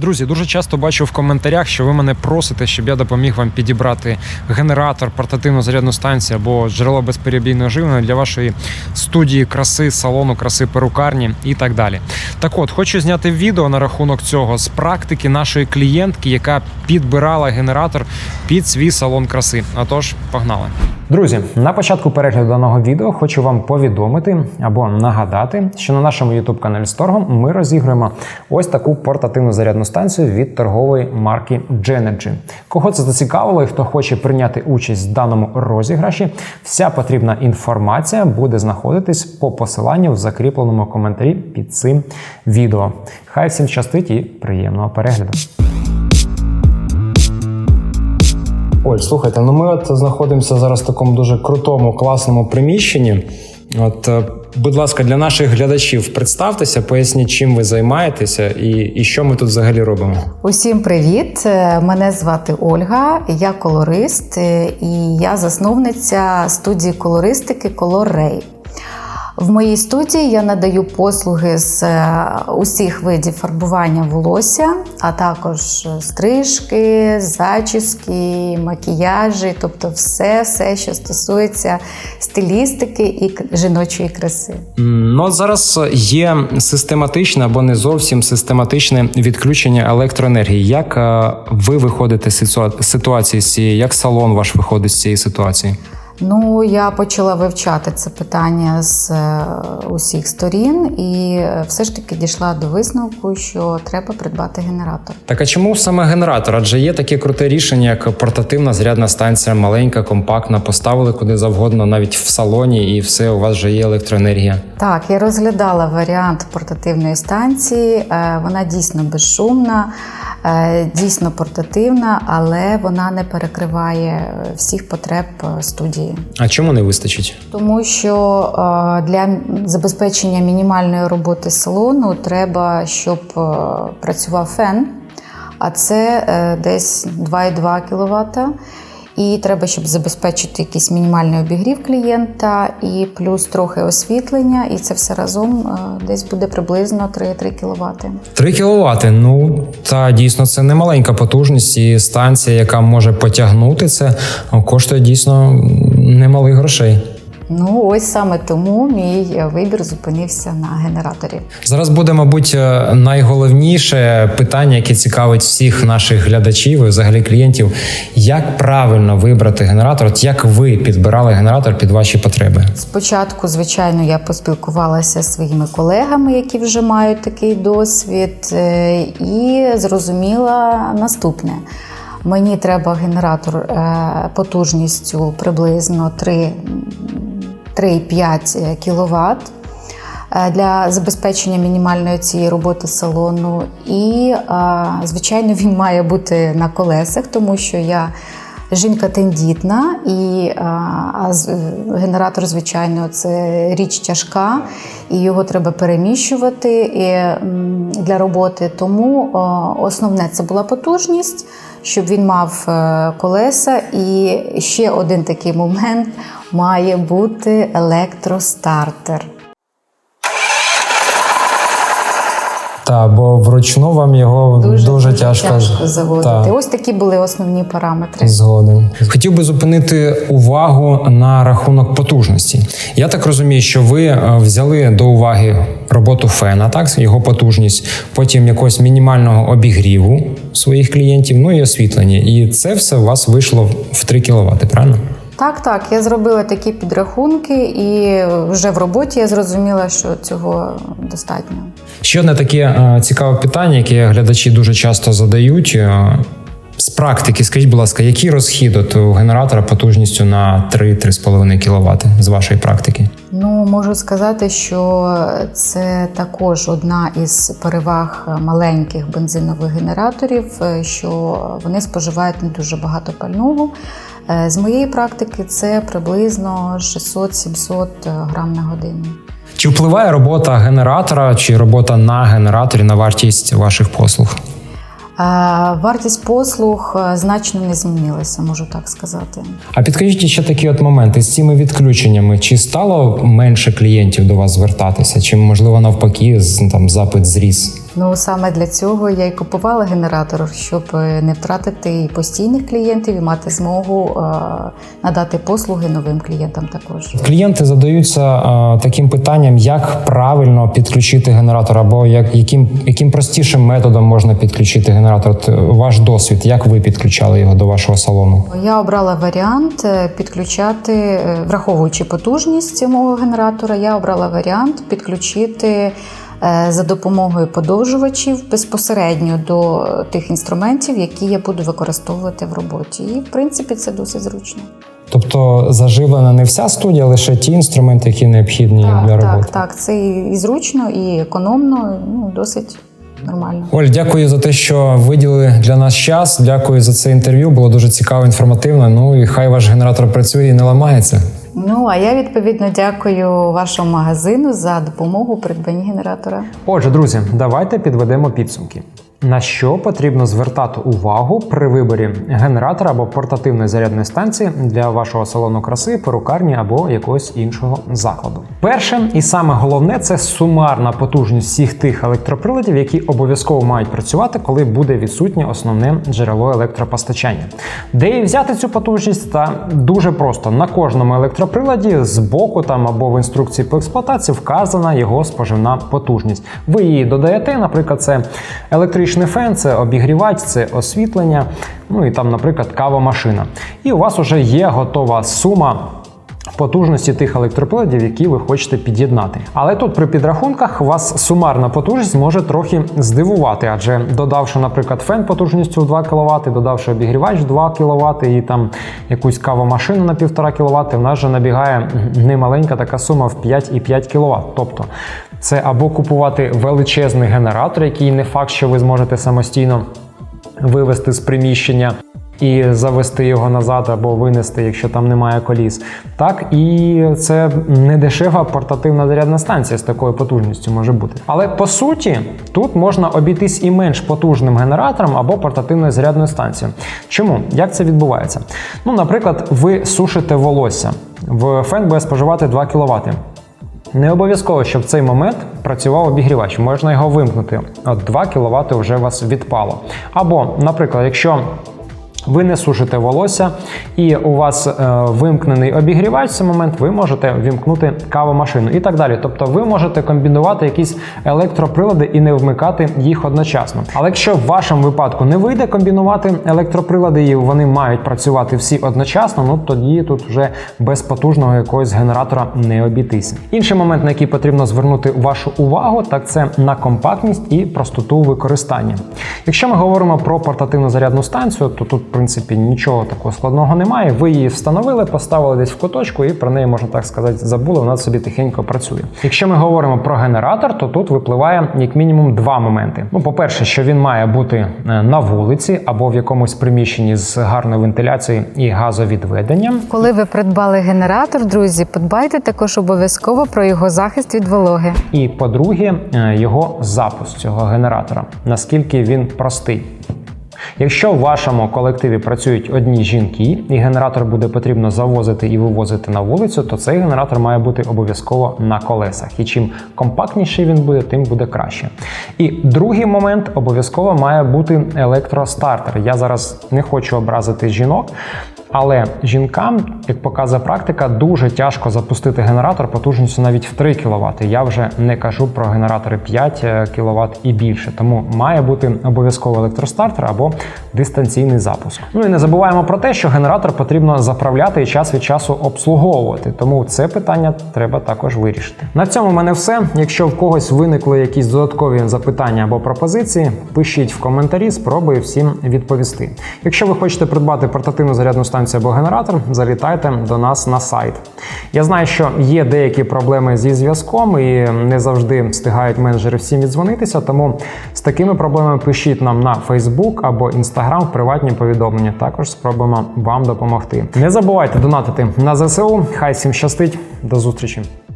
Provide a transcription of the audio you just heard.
Друзі, дуже часто бачу в коментарях, що ви мене просите, щоб я допоміг вам підібрати генератор, портативну зарядну станцію або джерело безперебійного живлення для вашої студії краси, салону краси, перукарні і так далі. Так от, хочу зняти відео на рахунок цього з практики нашої клієнтки, яка підбирала генератор під свій салон краси. Отож, погнали. Друзі, на початку перегляду даного відео хочу вам повідомити або нагадати, що на нашому youtube каналі Сторгом ми розігруємо ось таку портативну зарядну станцію від торгової марки Genergy. Кого це зацікавило і хто хоче прийняти участь в даному розіграші, вся потрібна інформація буде знаходитись по посиланню в закріпленому коментарі під цим відео. Хай всім щастить і приємного перегляду. Оль, слухайте, ну ми от знаходимося зараз в такому дуже крутому, класному приміщенні. От, е, будь ласка, для наших глядачів представтеся, поясніть, чим ви займаєтеся і, і що ми тут взагалі робимо. Усім привіт! Е, Мене звати Ольга, я колорист е, і я засновниця студії колористики Ray. В моїй студії я надаю послуги з е, усіх видів фарбування волосся, а також стрижки, зачіски, макіяжі, тобто все, все, що стосується стилістики і жіночої краси. Ну, зараз є систематичне або не зовсім систематичне відключення електроенергії. Як е, ви виходите з ситуації цієї, як салон ваш виходить з цієї ситуації? Ну, я почала вивчати це питання з е, усіх сторін, і е, все ж таки дійшла до висновку, що треба придбати генератор. Так а чому саме генератор? Адже є таке круте рішення, як портативна зарядна станція, маленька, компактна, поставили куди завгодно, навіть в салоні, і все, у вас вже є електроенергія. Так, я розглядала варіант портативної станції. Е, Вона дійсно безшумна, дійсно портативна, але вона не перекриває е, всіх потреб е, студії. А чому не вистачить? Тому що е, для забезпечення мінімальної роботи салону треба, щоб е, працював фен, а це е, десь 2,2 кВт. І треба, щоб забезпечити якийсь мінімальний обігрів клієнта, і плюс трохи освітлення, і це все разом е, десь буде приблизно 3,3 кВт. 3 кВт. Ну та дійсно це не маленька потужність, і станція, яка може потягнути це, коштує дійсно немалих грошей. Ну ось саме тому мій е, вибір зупинився на генераторі. Зараз буде, мабуть, е, найголовніше питання, яке цікавить всіх наших глядачів і взагалі клієнтів. Як правильно вибрати генератор? От як ви підбирали генератор під ваші потреби? Спочатку, звичайно, я поспілкувалася зі своїми колегами, які вже мають такий досвід, е, і зрозуміла наступне. Мені треба генератор потужністю приблизно 3 3,5 кВт для забезпечення мінімальної цієї роботи салону. І, е, звичайно, він має бути на колесах, тому що я жінка тендітна, і е, а генератор, звичайно, це річ тяжка, і його треба переміщувати для роботи. Тому е, основне це була потужність, щоб він мав е, колеса. І ще один такий момент має бути електростартер. Та бо вручну вам його дуже, тяжко, заводити. Та. Ось такі були основні параметри. Згоден. Хотів би зупинити увагу на рахунок потужності. Я так розумію, що ви е, взяли до уваги роботу фена, так його потужність, потім якогось мінімального обігріву своїх клієнтів, ну і освітлення. І це все у вас вийшло в 3 кВт, правильно? Так, так, я зробила такі підрахунки, і вже в роботі я зрозуміла, що цього достатньо. Ще одне таке е, цікаве питання, яке глядачі дуже часто задають. Е, З практики, скажіть, будь ласка, який розхід от у генератора потужністю на 3-3,5 кВт з вашої практики? Ну, можу сказати, що це також одна із переваг маленьких бензинових генераторів, е, що вони споживають не дуже багато пального. Е, З моєї практики це приблизно 600-700 грам на годину. Чи впливає робота генератора чи робота на генераторі на вартість ваших послуг? Е, Вартість послуг е, значно не змінилася, можу так сказати. А підкажіть ще такі от моменти з цими відключеннями. Чи стало менше клієнтів до вас звертатися, чи можливо навпаки, там запит зріс? Ну саме для цього я й купувала генератор, щоб е, не втратити і постійних клієнтів і мати змогу е, надати послуги новим клієнтам також. Клієнти задаються е, таким питанням, як правильно підключити генератор, або як яким, яким простішим методом можна підключити генератор. Ваш досвід, як ви підключали його до вашого салону? Я обрала варіант підключати, враховуючи потужність мого генератора, я обрала варіант підключити за допомогою подовжувачів безпосередньо до тих інструментів, які я буду використовувати в роботі. І в принципі це досить зручно. Тобто заживлена не вся студія, лише ті інструменти, які необхідні для роботи. так, так. Це і зручно, і економно, ну досить нормально. Оль, дякую за те, що виділили для нас час. Дякую за це інтерв'ю. Було дуже цікаво, інформативно. Ну і хай ваш генератор працює і не ламається. Ну а я відповідно дякую вашому магазину за допомогу у придбанні генератора. Отже, друзі, давайте підведемо підсумки. На що потрібно звертати увагу при виборі генератора або портативної зарядної станції для вашого салону краси, перукарні або якогось іншого закладу? Перше і саме головне це сумарна потужність всіх тих електроприладів, які обов'язково мають працювати, коли буде відсутнє основне джерело електропостачання. Де її взяти цю потужність? Та дуже просто на кожному електроприладі з боку там або в інструкції по експлуатації вказана його споживна потужність. Ви її додаєте, наприклад, це електричний фен, це обігрівач, це освітлення, ну і там, наприклад, кавомашина. І у вас вже є готова сума. Потужності тих електроприладів, які ви хочете під'єднати. Але тут при підрахунках вас сумарна потужність може трохи здивувати, адже додавши, наприклад, фен потужністю в 2 кВт, додавши обігрівач в 2 кВт і там якусь кавомашину на 1,5 кВт, в нас вже набігає немаленька така сума в 5,5 кВт. Тобто це або купувати величезний генератор, який не факт, що ви зможете самостійно вивести з приміщення. І завести його назад або винести, якщо там немає коліс. Так і це не дешева портативна зарядна станція з такою потужністю може бути. Але по суті, тут можна обійтись і менш потужним генератором або портативною зарядною станцією. Чому? Як це відбувається? Ну, наприклад, ви сушите волосся. В фен буде споживати 2 кВт. Не обов'язково, щоб в цей момент працював обігрівач, можна його вимкнути. От 2 кВт вже у вас відпало. Або, наприклад, якщо ви не сушите волосся, і у вас е, вимкнений обігрівач в цей момент, ви можете вімкнути кавомашину і так далі. Тобто ви можете комбінувати якісь електроприлади і не вмикати їх одночасно. Але якщо в вашому випадку не вийде комбінувати електроприлади, і вони мають працювати всі одночасно, ну тоді тут вже без потужного якогось генератора не обійтися. Інший момент, на який потрібно звернути вашу увагу, так це на компактність і простоту використання. Якщо ми говоримо про портативну зарядну станцію, то тут, принципі, нічого такого складного немає. Ви її встановили, поставили десь в куточку, і про неї можна так сказати, забули. Вона собі тихенько працює. Якщо ми говоримо про генератор, то тут випливає як мінімум два моменти. Ну, по-перше, що він має бути е, на вулиці або в якомусь приміщенні з гарною вентиляцією і газовідведенням. Коли ви придбали генератор, друзі, подбайте також обов'язково про його захист від вологи. І по-друге, е, його запуск цього генератора, наскільки він простий. Якщо в вашому колективі працюють одні жінки, і генератор буде потрібно завозити і вивозити на вулицю, то цей генератор має бути обов'язково на колесах. І чим компактніший він буде, тим буде краще. І другий момент обов'язково має бути електростартер. Я зараз не хочу образити жінок, але жінкам, як показує практика, дуже тяжко запустити генератор потужністю навіть в 3 кВт. Я вже не кажу про генератори 5 кВт і більше. Тому має бути обов'язково електростартер або дистанційний запуск. Ну і не забуваємо про те, що генератор потрібно заправляти і час від часу обслуговувати. Тому це питання треба також вирішити. На цьому в мене все. Якщо в когось виникли якісь додаткові запитання або пропозиції, пишіть в коментарі, спробую всім відповісти. Якщо ви хочете придбати портативну зарядну станцію або генератор, залітайте до нас на сайт. Я знаю, що є деякі проблеми зі зв'язком і не завжди встигають менеджери всім віддзвонитися. Тому з такими проблемами пишіть нам на Facebook або Instagram в приватні повідомлення. Також спробуємо вам допомогти. Не забувайте донатити на ЗСУ. Хай всім щастить. До зустрічі!